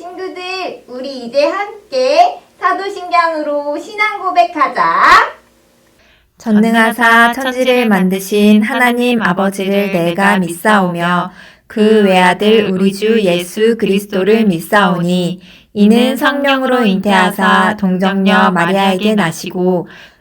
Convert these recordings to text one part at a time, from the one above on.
친구들, 우리 이제 함께 사도신경으로 신앙 고백하자. 전능하사 천지를 만드신 하나님 아버지를 내가 믿사오며 그 외아들 우리 주 예수 그리스도를 믿사오니 이는 성령으로 잉태하사 동정녀 마리아에게 나시고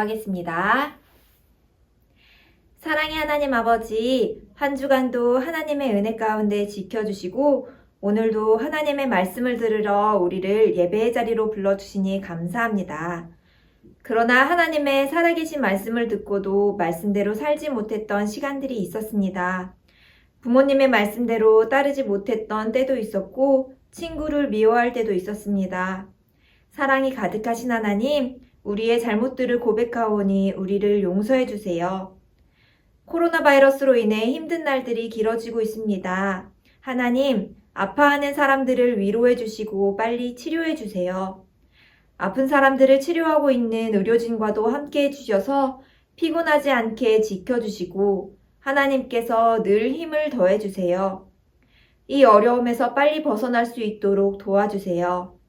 기도하겠습니다. 사랑의 하나님 아버지, 한 주간도 하나님의 은혜 가운데 지켜주시고, 오늘도 하나님의 말씀을 들으러 우리를 예배의 자리로 불러주시니 감사합니다. 그러나 하나님의 살아계신 말씀을 듣고도 말씀대로 살지 못했던 시간들이 있었습니다. 부모님의 말씀대로 따르지 못했던 때도 있었고, 친구를 미워할 때도 있었습니다. 사랑이 가득하신 하나님, 우리의 잘못들을 고백하오니 우리를 용서해 주세요. 코로나 바이러스로 인해 힘든 날들이 길어지고 있습니다. 하나님, 아파하는 사람들을 위로해 주시고 빨리 치료해 주세요. 아픈 사람들을 치료하고 있는 의료진과도 함께 해 주셔서 피곤하지 않게 지켜주시고 하나님께서 늘 힘을 더해 주세요. 이 어려움에서 빨리 벗어날 수 있도록 도와주세요.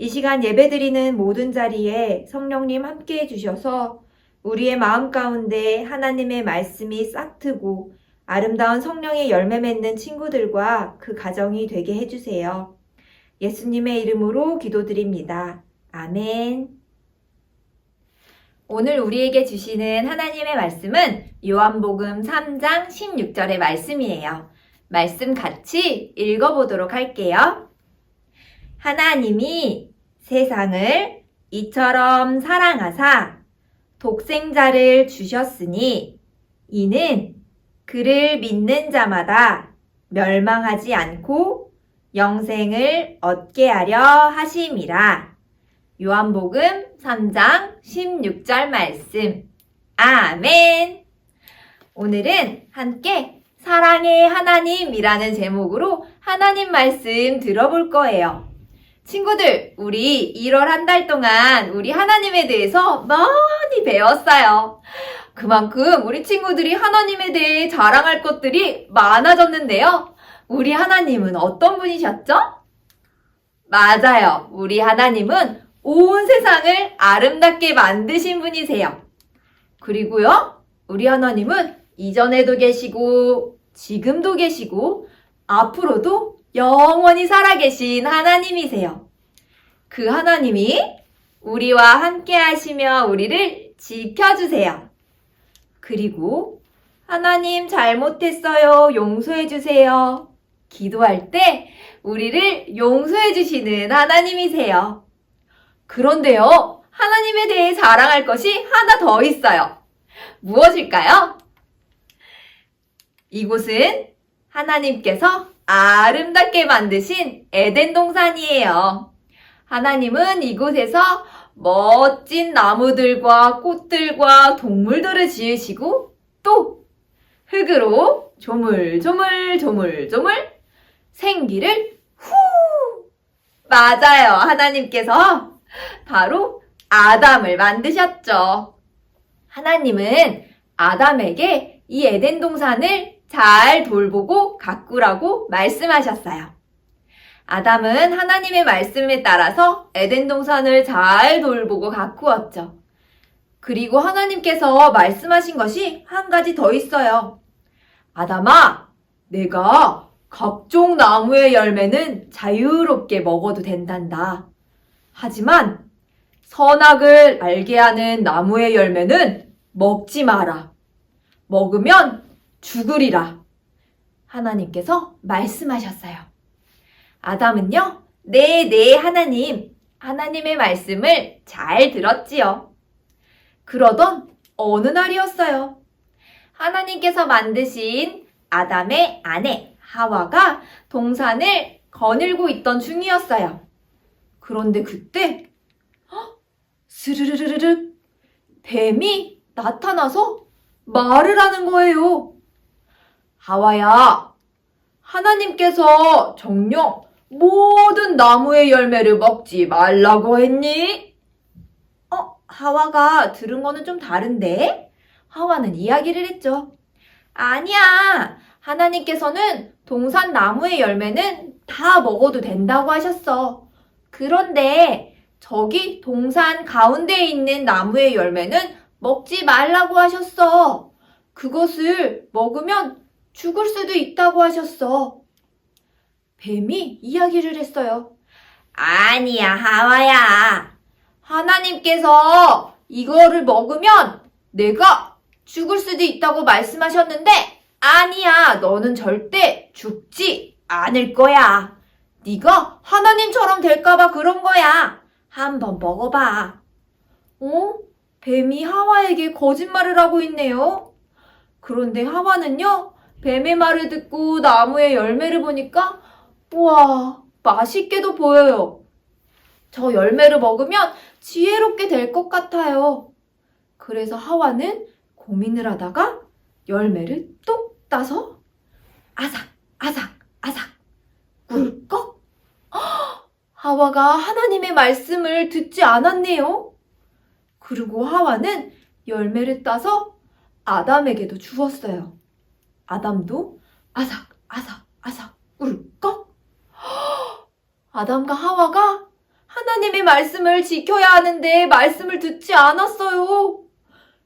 이 시간 예배드리는 모든 자리에 성령님 함께 해주셔서 우리의 마음 가운데 하나님의 말씀이 싹트고 아름다운 성령의 열매 맺는 친구들과 그 가정이 되게 해주세요. 예수님의 이름으로 기도드립니다. 아멘. 오늘 우리에게 주시는 하나님의 말씀은 요한복음 3장 16절의 말씀이에요. 말씀 같이 읽어보도록 할게요. 하나님이 세상을 이처럼 사랑하사 독생자를 주셨으니 이는 그를 믿는 자마다 멸망하지 않고 영생을 얻게 하려 하심이라. 요한복음 3장 16절 말씀. 아멘. 오늘은 함께 사랑의 하나님이라는 제목으로 하나님 말씀 들어볼 거예요. 친구들, 우리 1월 한 달 동안 우리 하나님에 대해서 많이 배웠어요. 그만큼 우리 친구들이 하나님에 대해 자랑할 것들이 많아졌는데요. 우리 하나님은 어떤 분이셨죠? 맞아요. 우리 하나님은 온 세상을 아름답게 만드신 분이세요. 그리고요, 우리 하나님은 이전에도 계시고, 지금도 계시고, 앞으로도 영원히 살아계신 하나님이세요. 그 하나님이 우리와 함께 하시며 우리를 지켜주세요. 그리고 하나님 잘못했어요. 용서해주세요. 기도할 때 우리를 용서해주시는 하나님이세요. 그런데요, 하나님에 대해 자랑할 것이 하나 더 있어요. 무엇일까요? 이곳은 하나님께서 아름답게 만드신 에덴 동산이에요. 하나님은 이곳에서 멋진 나무들과 꽃들과 동물들을 지으시고 또 흙으로 조물조물 조물조물 생기를 후 맞아요. 하나님께서 바로 아담을 만드셨죠. 하나님은 아담에게 이 에덴 동산을 잘 돌보고 가꾸라고 말씀하셨어요. 아담은 하나님의 말씀에 따라서 에덴 동산을 잘 돌보고 가꾸었죠. 그리고 하나님께서 말씀하신 것이 한 가지 더 있어요. 아담아, 내가 각종 나무의 열매는 자유롭게 먹어도 된단다. 하지만 선악을 알게 하는 나무의 열매는 먹지 마라. 먹으면 죽으리라. 하나님께서 말씀하셨어요. 아담은요, 네, 네, 하나님, 하나님의 말씀을 잘 들었지요. 그러던 어느 날이었어요. 하나님께서 만드신 아담의 아내 하와가 동산을 거닐고 있던 중이었어요. 그런데 그때 헉, 스르르르르 뱀이 나타나서 말을 하는 거예요. 하와야, 하나님께서 정녕 모든 나무의 열매를 먹지 말라고 했니? 어, 하와가 들은 거는 좀 다른데? 하와는 이야기를 했죠. 아니야. 하나님께서는 동산 나무의 열매는 다 먹어도 된다고 하셨어. 그런데 저기 동산 가운데에 있는 나무의 열매는 먹지 말라고 하셨어. 그것을 먹으면 죽을 수도 있다고 하셨어. 뱀이 이야기를 했어요. 아니야, 하와야. 하나님께서 이거를 먹으면 내가 죽을 수도 있다고 말씀하셨는데 아니야. 너는 절대 죽지 않을 거야. 네가 하나님처럼 될까봐 그런 거야. 한번 먹어봐. 어? 뱀이 하와에게 거짓말을 하고 있네요. 그런데 하와는요, 뱀의 말을 듣고 나무의 열매를 보니까, 우와, 맛있게도 보여요. 저 열매를 먹으면 지혜롭게 될 것 같아요. 그래서 하와는 고민을 하다가 열매를 똑 따서 아삭, 아삭, 아삭, 꿀꺽. 헉! 하와가 하나님의 말씀을 듣지 않았네요. 그리고 하와는 열매를 따서 아담에게도 주었어요. 아담도 아삭, 아삭, 아삭, 꿀꺽. 헉! 아담과 하와가 하나님의 말씀을 지켜야 하는데 말씀을 듣지 않았어요.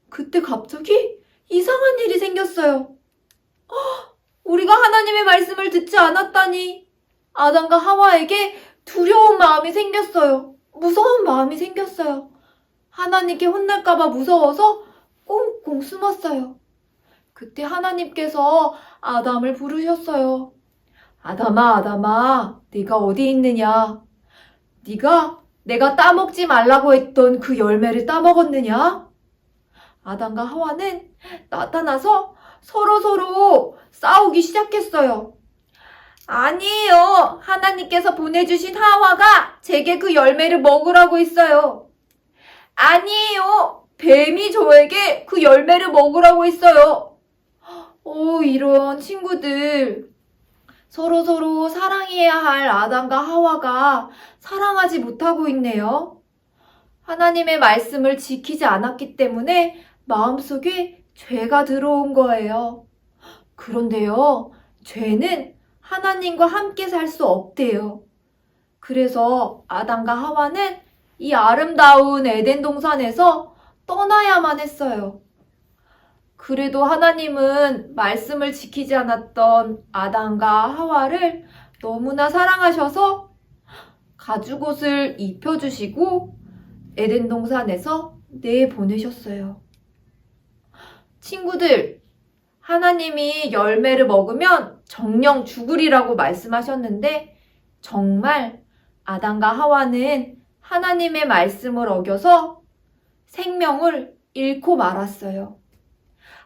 그때 갑자기 이상한 일이 생겼어요. 헉! 우리가 하나님의 말씀을 듣지 않았다니. 아담과 하와에게 두려운 마음이 생겼어요. 무서운 마음이 생겼어요. 하나님께 혼날까봐 무서워서 꽁꽁 숨었어요. 그때 하나님께서 아담을 부르셨어요. 아담아, 아담아, 네가 어디 있느냐? 네가 내가 따먹지 말라고 했던 그 열매를 따먹었느냐? 아담과 하와는 나타나서 서로서로 싸우기 시작했어요. 아니에요. 하나님께서 보내주신 하와가 제게 그 열매를 먹으라고 했어요. 아니에요. 뱀이 저에게 그 열매를 먹으라고 했어요. 오, 이런 친구들. 서로 서로 사랑해야 할 아담과 하와가 사랑하지 못하고 있네요. 하나님의 말씀을 지키지 않았기 때문에 마음속에 죄가 들어온 거예요. 그런데요, 죄는 하나님과 함께 살 수 없대요. 그래서 아담과 하와는 이 아름다운 에덴 동산에서 떠나야만 했어요. 그래도 하나님은 말씀을 지키지 않았던 아담과 하와를 너무나 사랑하셔서 가죽옷을 입혀주시고 에덴 동산에서 내보내셨어요. 친구들, 하나님이 열매를 먹으면 정령 죽으리라고 말씀하셨는데 정말 아담과 하와는 하나님의 말씀을 어겨서 생명을 잃고 말았어요.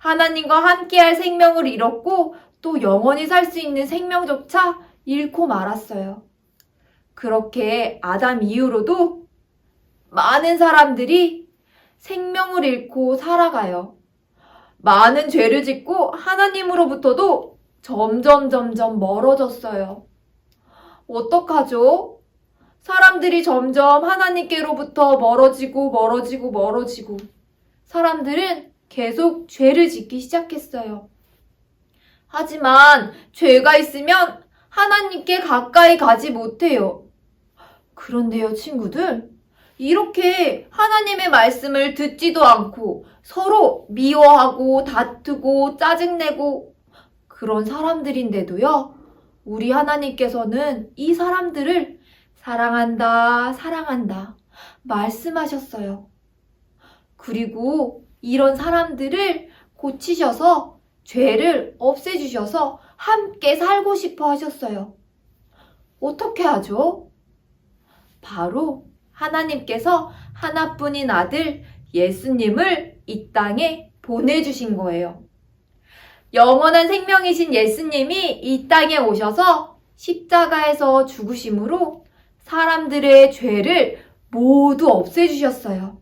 하나님과 함께할 생명을 잃었고 또 영원히 살 수 있는 생명조차 잃고 말았어요. 그렇게 아담 이후로도 많은 사람들이 생명을 잃고 살아가요. 많은 죄를 짓고 하나님으로부터도 점점 점점 멀어졌어요. 어떡하죠? 사람들이 점점 하나님께로부터 멀어지고 멀어지고 멀어지고 사람들은 계속 죄를 짓기 시작했어요. 하지만 죄가 있으면 하나님께 가까이 가지 못해요. 그런데요, 친구들. 이렇게 하나님의 말씀을 듣지도 않고 서로 미워하고 다투고 짜증내고 그런 사람들인데도요, 우리 하나님께서는 이 사람들을 사랑한다, 사랑한다, 말씀하셨어요. 그리고 이런 사람들을 고치셔서 죄를 없애주셔서 함께 살고 싶어 하셨어요. 어떻게 하죠? 바로 하나님께서 하나뿐인 아들 예수님을 이 땅에 보내주신 거예요. 영원한 생명이신 예수님이 이 땅에 오셔서 십자가에서 죽으심으로 사람들의 죄를 모두 없애주셨어요.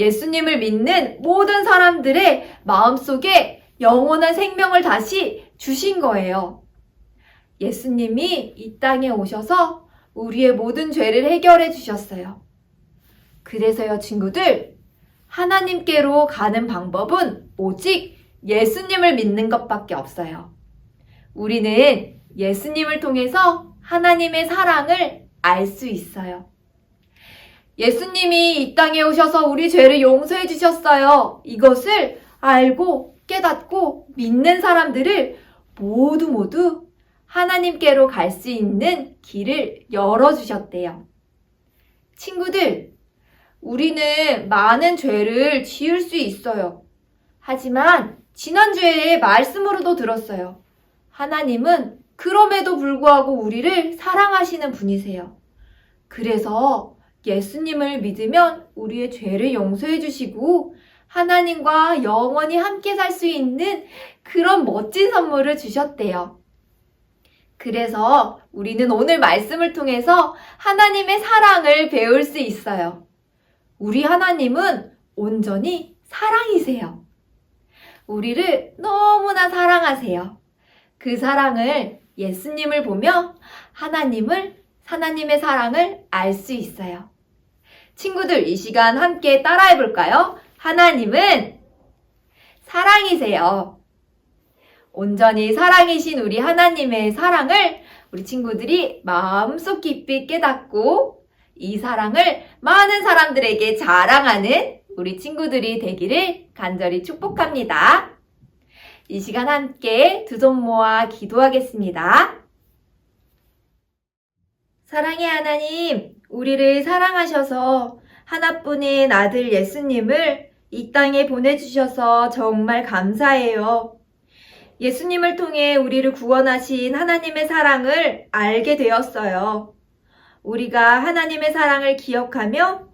예수님을 믿는 모든 사람들의 마음속에 영원한 생명을 다시 주신 거예요. 예수님이 이 땅에 오셔서 우리의 모든 죄를 해결해 주셨어요. 그래서요, 친구들, 하나님께로 가는 방법은 오직 예수님을 믿는 것밖에 없어요. 우리는 예수님을 통해서 하나님의 사랑을 알 수 있어요. 예수님이 이 땅에 오셔서 우리 죄를 용서해 주셨어요. 이것을 알고 깨닫고 믿는 사람들을 모두 모두 하나님께로 갈 수 있는 길을 열어주셨대요. 친구들, 우리는 많은 죄를 지을 수 있어요. 하지만 지난주에 말씀으로도 들었어요. 하나님은 그럼에도 불구하고 우리를 사랑하시는 분이세요. 그래서 예수님을 믿으면 우리의 죄를 용서해 주시고 하나님과 영원히 함께 살 수 있는 그런 멋진 선물을 주셨대요. 그래서 우리는 오늘 말씀을 통해서 하나님의 사랑을 배울 수 있어요. 우리 하나님은 온전히 사랑이세요. 우리를 너무나 사랑하세요. 그 사랑을 예수님을 보며 하나님을, 하나님의 사랑을 알 수 있어요. 친구들, 이 시간 함께 따라해 볼까요? 하나님은 사랑이세요. 온전히 사랑이신 우리 하나님의 사랑을 우리 친구들이 마음속 깊이 깨닫고 이 사랑을 많은 사람들에게 자랑하는 우리 친구들이 되기를 간절히 축복합니다. 이 시간 함께 두 손 모아 기도하겠습니다. 사랑의 하나님, 우리를 사랑하셔서 하나뿐인 아들 예수님을 이 땅에 보내주셔서 정말 감사해요. 예수님을 통해 우리를 구원하신 하나님의 사랑을 알게 되었어요. 우리가 하나님의 사랑을 기억하며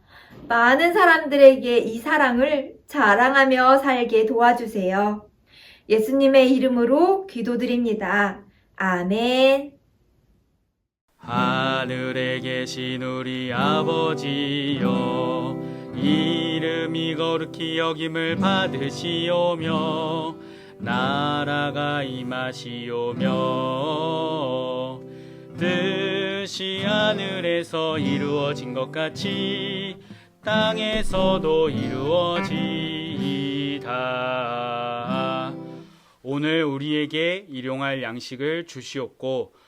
많은 사람들에게 이 사랑을 자랑하며 살게 도와주세요. 예수님의 이름으로 기도드립니다. 아멘. 하늘에 계신 우리 아버지여 이름이 거룩히 여김을 받으시오며 나라가 임하시오며 뜻이 하늘에서 이루어진 것 같이 땅에서도 이루어지이다. 오늘 우리에게 일용할 양식을 주시옵고